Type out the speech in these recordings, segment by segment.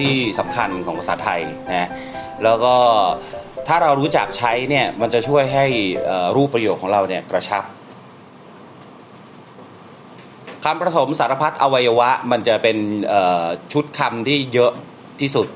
ที่สำคัญของภาษาไทยนะแล้วก็ถ้าเรารู้จักใช้เนี่ยมันจะช่วยให้เอ่อรูปประโยคของเราเนี่ยกระชับคำผสมสารพัดอวัยวะมันจะเป็นเอ่อชุดคำที่เยอะที่สุด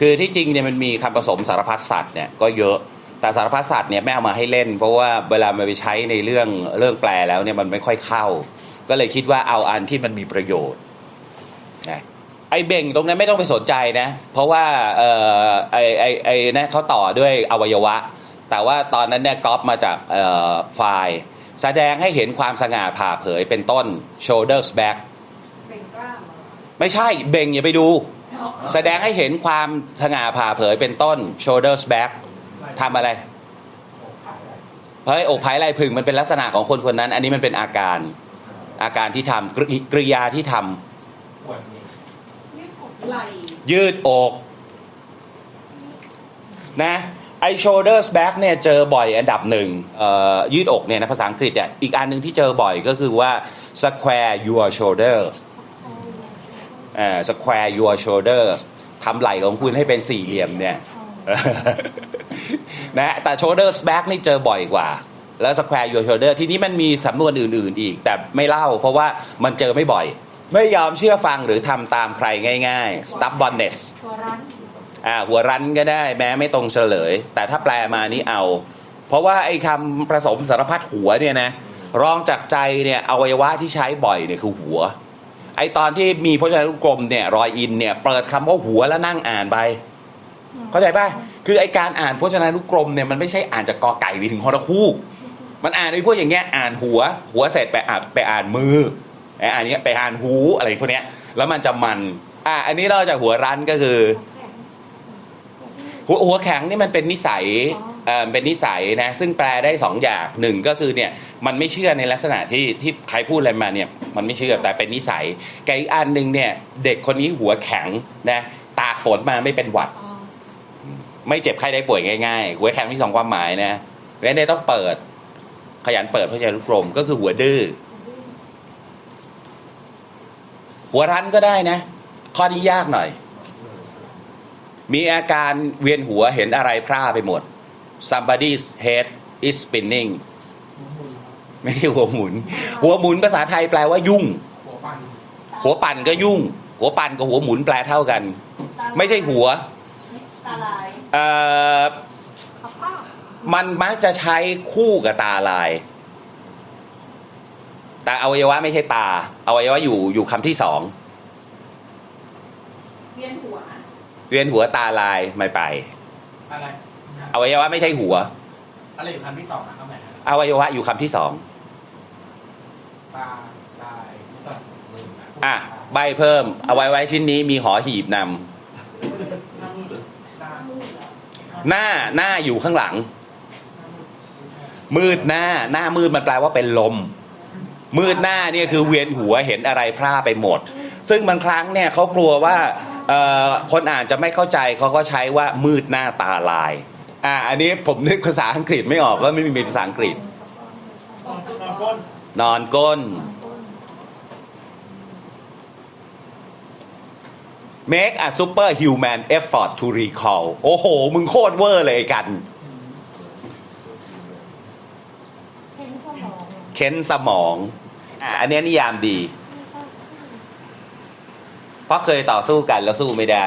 คือที่จริงเนี่ยมันมีคำผสมสารพัดสัตว์เนี่ยก็เยอะแต่สารพัดสัตว์เนี่ยไม่เอามาให้เล่น เพราะว่าเวลามันไปใช้ในเรื่องเรื่องแปลแล้วเนี่ยมันไม่ค่อยเข้า ก็เลยคิดว่าเอาอันที่มันมีประโยชน์นะ ไอ้เบ่งตรงนั้นไม่ต้องไปสนใจนะ เพราะว่าเออไอไอไอนั่นเขาต่อด้วยอวัยวะ แต่ว่าตอนนั้นเนี่ยก๊อปมาจากเอ่อไฟล์ แสดงให้เห็นความสง่าผ่าเผยเป็นต้น shoulders back เป็นกล้ามเหรอไม่ใช่เบ่งอย่าไปดู แสดงให้เห็นความสง่าผ่าเผยเป็นต้น shoulders back ทำอะไร เฮ้ยอกภายไหล่พึงมันเป็นลักษณะของคนคนนั้น อันนี้มันเป็นอาการ อาการที่ทำกริกริยาที่ทำยืดอกไหล่ ยืดอก นะไอ shoulders back เนี่ยเจอบ่อยอันดับหนึ่งยืดอกเนี่ยนะภาษาอังกฤษเนี่ยอีกอันหนึ่งที่เจอบ่อยก็คือว่า square your shoulders อ่า square your shoulders ทำไหล่ของคุณให้เป็นสี่เหลี่ยมเนี่ยนะแต่ shoulders back นี่เจอบ่อยกว่า แล้ว square your shoulder ทีนี้มันมีสำนวนอื่น ๆ อีก แต่ไม่เล่าเพราะว่ามันเจอไม่บ่อย ไม่ยอมเชื่อฟังหรือทำตามใครง่ายๆ stubbornness อ่าหัวรั้นก็ได้แม้ไม่ตรงเฉลย แต่ถ้าแปลมานี่เอา เพราะว่าไอ้คำผสมสารพัดหัวเนี่ยนะรองจากใจเนี่ยอวัยวะที่ใช้บ่อยเนี่ยคือหัว ไอ้ตอนที่มีพจนานุกรมเนี่ยรอยอินเนี่ยเปิดคำว่าหัวแล้วนั่งอ่านไปเข้าใจป่ะคือไอการอ่านพจนานุกรมเนี่ยมันไม่ใช่อ่านจากกอไก่ไปถึงฮอระคูกมันอ่านไอ้พวกอย่างเงี้ยอ่านหัว หัวเสร็จไปอ่านไปอ่านมือ อ้อันเนี้ยไปอ่านหูอะไรพวกเนี้ยแล้วมันจะมันอะอันนี้เราจากหัวรั้นก็คือ หัวหัวแข็งนี่มันเป็นนิสัยเอ่อเป็นนิสัยนะซึ่งแปลได้สองอย่างหนึ่งก็คือเนี่ยมันไม่เชื่อในลักษณะที่ที่ใครพูดอะไรมาเนี่ยมันไม่เชื่อแต่เป็นนิสัยกับอีกอันหนึ่งเนี่ยเด็กคนนี้หัวแข็งนะตากฝนมาไม่เป็นหวัดอ๋อไม่เจ็บไข้ได้ป่วยง่ายๆ หัวแข็งมีสองความหมายนะเพราะฉะนั้นต้องเปิด ขยันเปิดพจนานุกรมก็คือหัวดื้อ หัวรั้นก็ได้นะ ข้อนี้ยากหน่อย มีอาการเวียนหัวเห็นอะไรพร่าไปหมด somebody's head is spinning ไม่ใช่หัวหมุน หัวหมุนภาษาไทยแปลว่ายุ่ง หัวปันหัวปั่นก็ยุ่ง หัวปั่นกับหัวหมุนแปลเท่ากัน ไม่ใช่หัวตาลายเอ่อขับข้าวมันมักจะใช้คู่กับตาลาย แต่อวัยวะไม่ใช่ตาอวัยวะอยู่อยู่คำที่สองเวียนหัว เวียนหัวตาลายไม่ไป อะไร อวัยวะไม่ใช่หัว อะไรอยู่คำที่สองนะครับไหนฮะอวัยวะอยู่คำที่สองตาตายตัดมือนะอะใบเพิ่มอวัยวะชิ้นนี้มีหอหีบนำตาหน้าหน้าอยู่ข้างหลัง มืดหน้า หน้ามืดมันแปลว่าเป็นลม มืดหน้าเนี่ยคือเวียนหัวเห็นอะไรพร่าไปหมด ซึ่งบางครั้งเนี่ยเขากลัวว่าเอ่อคนอ่านจะไม่เข้าใจเขาก็ใช้ว่ามืดหน้าตาลายอ่าอันนี้ผมนึกภาษาอังกฤษไม่ออกก็ไม่มีภาษาอังกฤษ นอนก้นนอนก้น make a superhuman effort to recall โอ้โห มึงโคตรเวอร์เลยไอ้กันเพ้นสมองเค้นสม องอันเนี้ยนิยามดี เพราะเคยต่อสู้กันแล้วสู้ไม่ได้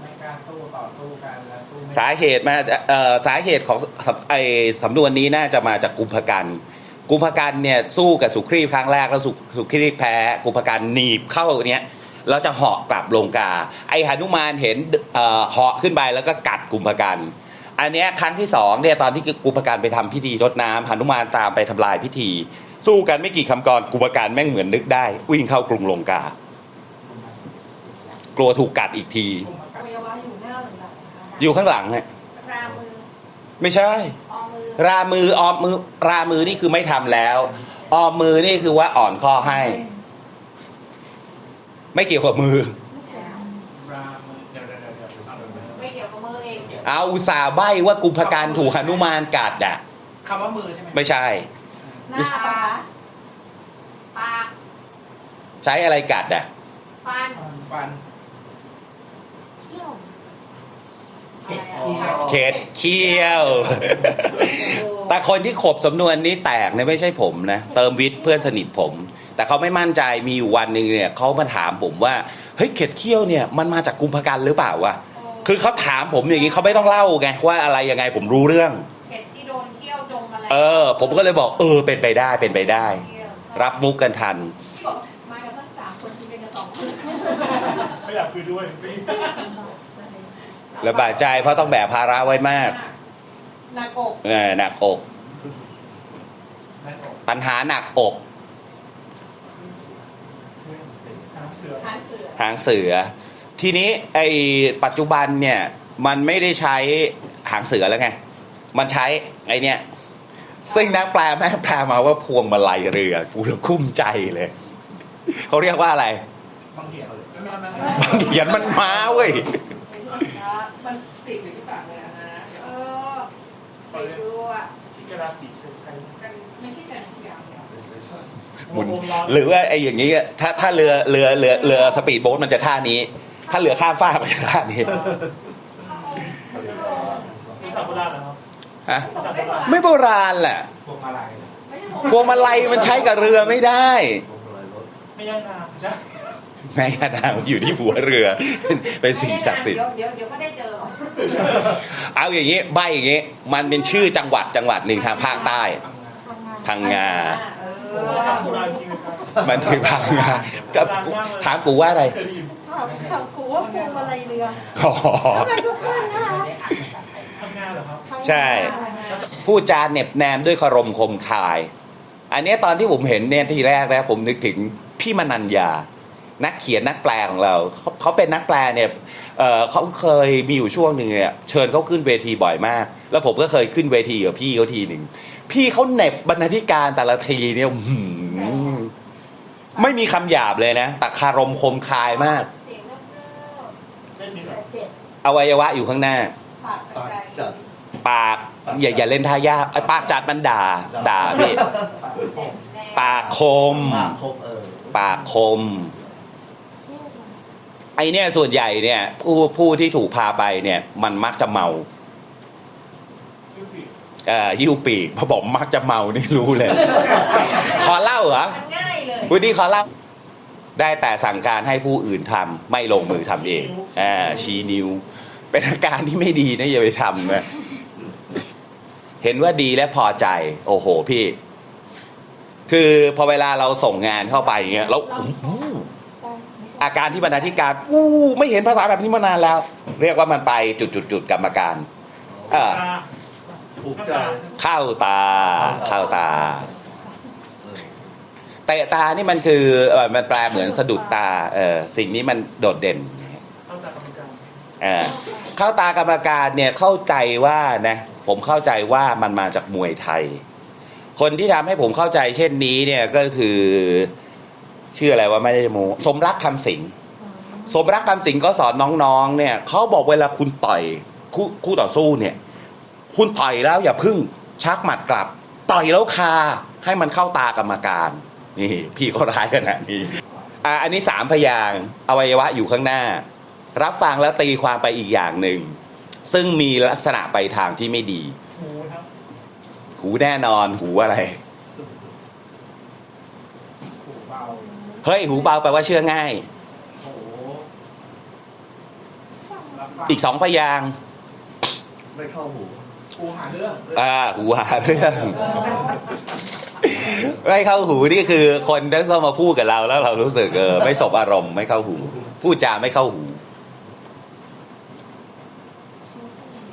ไม่กล้าสู้ต่อสู้กันแล้วสู้ไม่สาเหตุมาเอ่อสาเหตุของสำไอสำนวนนี้น่าจะมาจากกุมภกันกุมภกันเนี่ยสู้กับสุครีพครั้งแรกแล้วสุสุครีพแพ้กุมภกันหนีบเข้าเนี้ยแล้วจะเหาะกลับลงกา ไอหนุมานเห็นเอ่อเหาะขึ้นไปแล้วก็กัดกุมภกัน อันเนี้ยครั้งที่สองเนี่ยตอนที่กุมภกันไปทำพิธีรดน้ำหนุมานตามไปทำลายพิธี สู้กันไม่กี่คำกรกุมภกันแม่งเหมือนนึกได้ วิ่งเข้ากรุงลงกา กลัวถูกกัดอีกที อวัยวะอยู่หน้าหรือหลังคะอยู่ข้างหลังฮะรามือไม่ใช่ ออมือรามือออมมือ รามือนี่คือไม่ทำแล้ว ออมมือนี่คือว่าอ่อนข้อให้ ไม่เกี่ยวกับมือ รามือเดี๋ยวเดี๋ยวเดี๋ยวเดี๋ยวเอาเดี๋ยวเดี๋ยวไม่เกี่ยวกับมือเองเอาอุตส่าห์ใบว่ากุมภการถูกหนุมานกัดอะคำว่ามือใช่ไหมไม่ใช่ หน้าปะคะปากใช้อะไรกัดอะ ฟันฟัน เข็ดเขี้ยวเข็ดเคี้ยว แต่คนที่ขบสำนวนนี้แตกเนี่ยไม่ใช่ผมนะ เติมวิทย์เพื่อนสนิทผม แต่เขาไม่มั่นใจมีอยู่วันหนึ่งเนี่ยเขามาถามผมว่าเฮ้ยเข็ดเคี้ยวเนี่ยมันมาจากกุมภกันหรือเปล่าวะคือเขาถามผมอย่างนี้เขาไม่ต้องเล่าไงว่าอะไรยังไงผมรู้เรื่อง เออ ผมก็เลยบอกเออเป็นไปได้เป็นไปได้ รับมุกกันทันที่บอกมากันตั้งสามคนคุยกันกับสองคนไม่อยากคุยด้วยสิระบาดใจเพราะต้องแบกภาระไว้มากหนักอกเออหนักอกนั่นออกปัญหาหนักอก ทางเสือทานเสือหางเสือ ทีนี้ไอ้ปัจจุบันเนี่ย มันไม่ได้ใช้หางเสือแล้วไง มันใช้ไอ้เนี่ย ซึ่งนักแปลแม่งแปลมาว่าพวงมาลัยเรือกูละคุ้มใจเลย เขาเรียกว่าอะไรบางเหียนบางเขียนมันม้าเว้ยมันติดอยู่ที่ปากเลยนะเออไปดูอะที่กระดาษสีเชิญใครกันไม่ใช่แต่สยามเดียวหมุนหรือว่าไอ้อย่างนี้อะถ้าถ้าเรือเรือเรือเรือสปีดโบ๊ทมันจะท่านี้ ถ้าเรือข้ามฟากมันจะท่านี้มีสับโบราณเหรอครับ ฮะสับโบราณไม่โบราณแหละพวงมาลัยไม่ใช่พวงมาลัยมันใช้กับเรือไม่ได้ ไม่ย่างนามใช่แม่กระดางอยู่ที่หัวเรือ เป็นสิ่งศักดิ์สิทธิ์เดี๋ยวเดี๋ยวเดี๋ยวก็ได้เจอหรอกเอาอย่างนี้ใบอย่างนี้ มันเป็นชื่อจังหวัดจังหวัดหนึ่งทางภาคใต้พังงาเอโอ้อสับโบราณจริงเลยครับมันคือพังงากับถามกูว่าอะไรเคยได้ยินถามกูว่าพวงมาลัยเรืออ๋อทำไมทุกคนนะคะทำงาน เหรอครับใช่พูดจาเหน็บแนมด้วยคารมคมคาย อันเนี้ยตอนที่ผมเห็นเนี่ยทีแรกนะผมนึกถึงพี่มนัญญา นักเขียนนักแปลของเราเขาเขาเป็นนักแปลเนี่ยเอ่อเขาเคยมีอยู่ช่วงหนึ่งเนี่ยเชิญเขาขึ้นเวทีบ่อยมาก แล้วผมก็เคยขึ้นเวทีกับพี่เขาทีหนึ่งพี่เขาเหน็บบรรณาธิการแต่ละทีเนี่ยอื้อหือไม่มีคำหยาบเลยนะแต่คารมคมคายมาก เสียงเริ่มได้ยินเหรอเจ็บอวัยวะอยู่ข้างหน้า ปากไกลจัด ปากอย่าอย่าเล่นท่ายากไอ้ปากจัดมันด่า ด่าพี่ปากคมปากครบเออปากคม ไอเนี่ยส่วนใหญ่เนี่ย ผู้ผู้ที่ถูกพาไปเนี่ย มันมักจะเมายุติเอ่อหิ้วปีกพอบอกมักจะเมานี่รู้เลย ขอเล่าเหรอมันง่ายเลย วันนี้ขอเล่า ได้แต่สั่งการให้ผู้อื่นทำไม่ลงมือทำเองอ่าชี้นิ้ว เป็นอาการที่ไม่ดีนะอย่าไปทำนะ เห็นว่าดีและพอใจ โอ้โหพี่ คือพอเวลาเราส่งงานเข้าไปอย่างเงี้ยแล้วอู้หูอาการที่บรรณาธิการอู้ไม่เห็นภาษาแบบนี้มานานแล้ว เรียกว่ามันไปจุดจุดจุดๆๆกรรมการเออตาถูกใจเข้าตาเข้าตาเตะตานี่มันคือเออมันแปลเหมือนสะดุดตาเออสิ่งนี้มันโดดเด่นเข้าจากกรรมการเออเข้าตากรรมการเนี่ยเข้าใจว่านะ ผมเข้าใจว่ามันมาจากมวยไทย คนที่ทำให้ผมเข้าใจเช่นนี้เนี่ยก็คือชื่ออะไรว่าไม่ได้โมสมรักคำสิงสมรักคำสิงก็สอนน้องๆ เนี่ยเขาบอกเวลาคุณต่อยคู่คู่ต่อสู้เนี่ย คุณต่อยแล้วอย่าพึ่งชักหมัดกลับ ต่อยแล้วคาให้มันเข้าตากรรมการ นี่ พี่เขาร้ายขนาดนี้อะอันนี้สามพยางอวัยวะอยู่ข้างหน้า รับฟังแล้วตีความไปอีกอย่างหนึ่ง ซึ่งมีลักษณะไปทางที่ไม่ดีหมูครับหูแน่นอนหูอะไร หูเบาเฮ้ย หูเบาแปลว่าเชื่อง่ายโอ้โหรับฟังอีกสองพยางค์ไม่เข้าหู หูหาเรื่องอ่าหูหาเรื่องไม่เข้าหูนี่คือ คนที่เข้ามาพูดกับเราแล้วเรารู้สึกเออไม่สบอารมณ์ไม่เข้าหู พูดจาไม่เข้าหู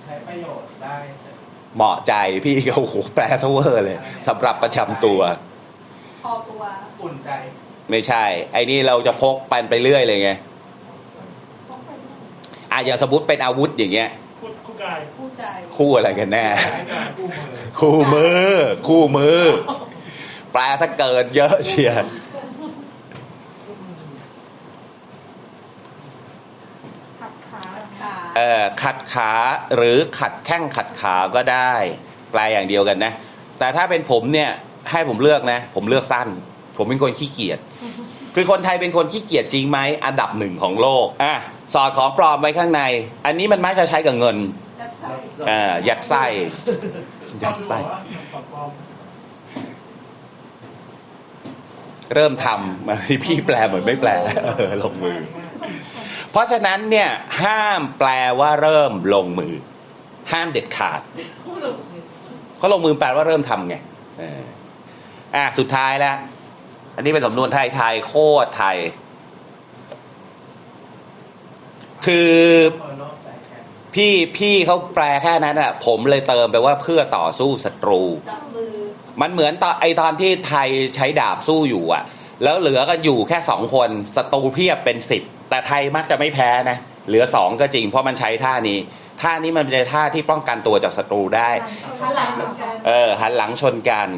ใช้ประโยชน์ ได้ใช่เหมาะใจพี่โอ้โหแปลซะเวอร์เลยสำหรับประจำตัว พอตัวอุ่นใจไม่ใช่ ไอ้นี่เราจะพกปันไปเรื่อยเลยไงอะอย่างสมมติเป็นอาวุธอย่างเงี้ยพูดคู่กายผู้ใจคู่อะไรกันแน่ใช้การคู่มือคู่มือ คู่มือ แปลซะเกินเยอะเชียร์ ขับขาขา เอ่อขัดขาหรือขัดแข้งขัดขาก็ได้แปลอย่างเดียวกันนะ แต่ถ้าเป็นผมเนี่ยให้ผมเลือกนะ ผมเลือกสั้น ผมเป็นคนขี้เกียจคือคนไทยเป็นคนขี้เกียจจริงไหมอันดับหนึ่งของโลกอะสอดของปลอมไว้ข้างใน อันนี้มันมักจะใช้กับเงินเอ่อยัดไส้ยัดไส้เริ่มทำมาพี่แปลเหมือนไม่แปลเออลงมือเพ ราะฉะนั้นเนี่ยห้ามแปลว่าเริ่มลงมือ ห้ามเด็ดขาดเขาลงมือแปลว่าเริ่มทำไงเอออะสุดท้ายแล้ว อันนี้เป็นสำนวนไทยไทยโคตรไทย คือพี่พี่เขาแปลแค่นั้นอะ ผมเลยเติมไปว่าเพื่อต่อสู้ศัตรู มันเหมือนตอนไอตอนที่ไทยใช้ดาบสู้อยู่อะแล้วเหลือกันอยู่แค่สองคนศัตรูเพียบเป็นสิบ แต่ไทยมักจะไม่แพ้นะ เหลือสองก็จริง เพราะมันใช้ท่านี้ ท่านี้มันเป็นท่าที่ป้องกันตัวจากศัตรูได้ หันหลังชนกัน เออหันหลังชนกัน